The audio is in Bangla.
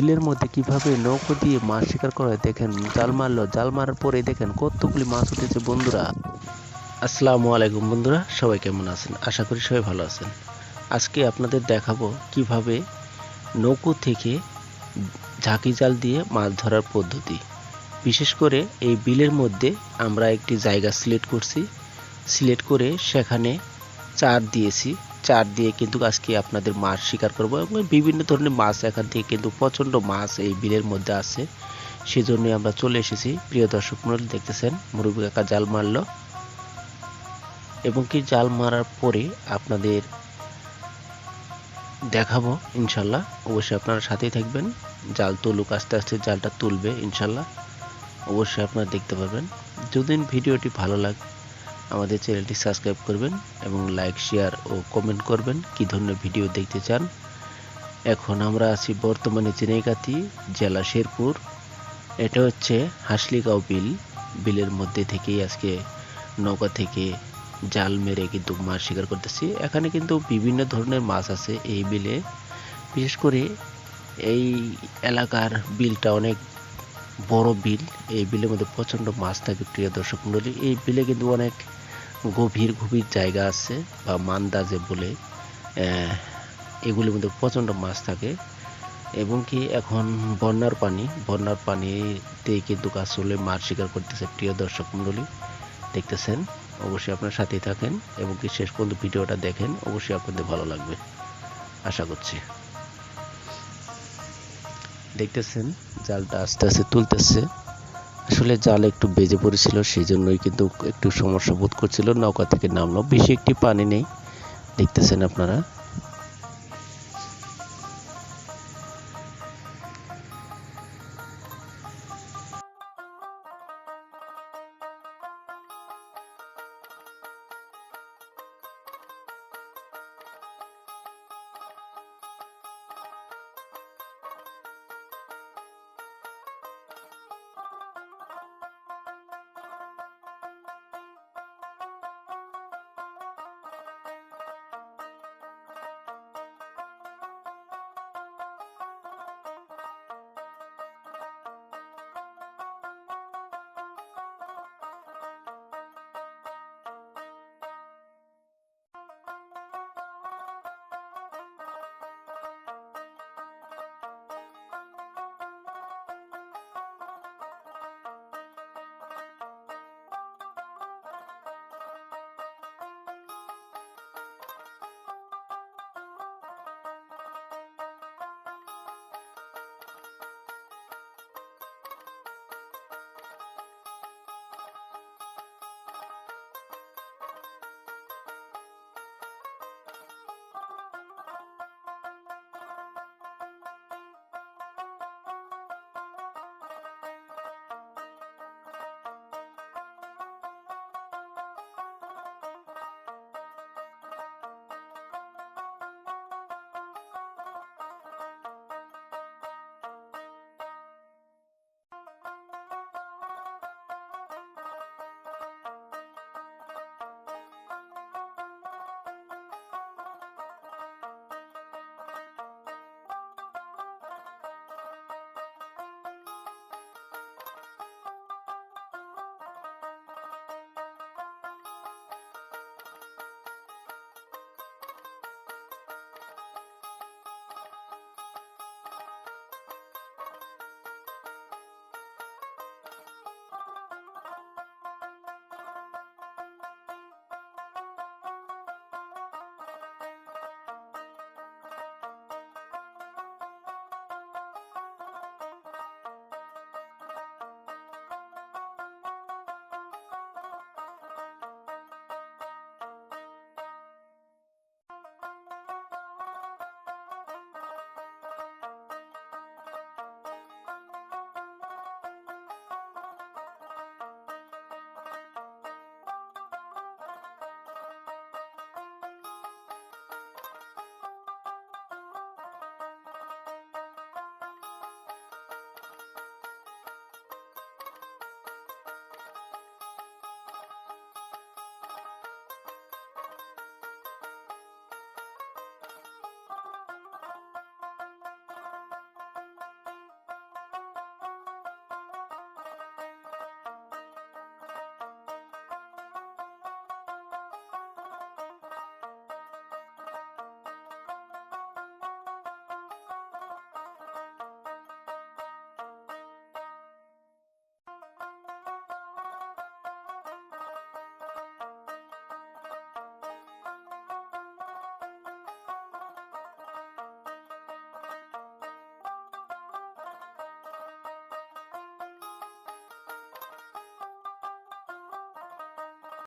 বিলের মধ্যে কীভাবে নৌকো দিয়ে মাছ শিকার করা দেখেন, জাল মারলো, জাল মারার পরে দেখেন কতগুলি মাছ উঠেছে বন্ধুরা। আসসালামু আলাইকুম বন্ধুরা, সবাই কেমন আছেন? আশা করি সবাই ভালো আছেন। আজকে আপনাদের দেখাবো কীভাবে নৌকো থেকে ঝাঁকি জাল দিয়ে মাছ ধরার পদ্ধতি। বিশেষ করে এই বিলের মধ্যে আমরা একটি জায়গা সিলেক্ট করছি। সিলেক্ট করে সেখানে চার দিয়েছি। চার দিয়ে কিন্তু আজকে আপনাদের মাছ শিকার করব এবং বিভিন্ন ধরনের মাছ এখান থেকে কিন্তু প্রচণ্ড মাছ এই বিলের মধ্যে আছে। সেজন্য আমরা চলে এসেছি। প্রিয় দর্শক মন্ডলী দেখতেছেন মুরব্বী কাকা জাল মারলো। এবং কি জাল মারার পরে আপনাদের দেখাবো, ইনশাল্লাহ। অবশ্যই আপনারা সাথেই থাকবেন। জাল তুলুক, আস্তে আস্তে জালটা তুলবে, ইনশাল্লাহ। অবশ্যই আপনারা দেখতে পাবেন যদি ভিডিওটি ভালো লাগে আমাদের চ্যানেলটি সাবস্ক্রাইব করবেন এবং লাইক, শেয়ার ও কমেন্ট করবেন কি ধরনের ভিডিও দেখতে চান। এখন আমরা আছি বর্তমানে চিনাইকাতি জেলা শেরপুর। এটা হচ্ছে হাসলিগাঁও বিল। বিলের মধ্যে থেকেই আজকে নৌকা থেকে জাল মেরে কিন্তু মাছ শিকার করতেছি। এখানে কিন্তু বিভিন্ন ধরনের মাছ আছে এই বিলে। বিশেষ করে এই এলাকার বিলটা অনেক বড় বিল। এই বিলের মধ্যে প্রচণ্ড মাছ থাকে, প্রিয় দর্শক মণ্ডলী এই বিলে কিন্তু অনেক গভীর গভীর জায়গা আছে, বা মান্দা যে বলে এগুলির মধ্যে প্রচণ্ড মাছ থাকে। এবং কি এখন বন্যার পানি, বন্যার পানিতে কিন্তু আসলে মাছ শিকার করতেছে প্রিয় দর্শক মণ্ডলী। দেখতেছেন? অবশ্যই আপনার সাথেই থাকেন এবং কি শেষ পর্যন্ত ভিডিওটা দেখেন, অবশ্যই আপনাদের ভালো লাগবে। আশা করছি। দেখতেছেন? জালটা আস্তে আস্তে তুলতেছে। আসলে জাল একটু বেজে পড়েছিল সেই জন্যই কিন্তু একটু সমস্যা বোধ করছিল। নৌকা থেকে নামলো। বেশি একটি পানি নেই। দেখতেছেন আপনারা।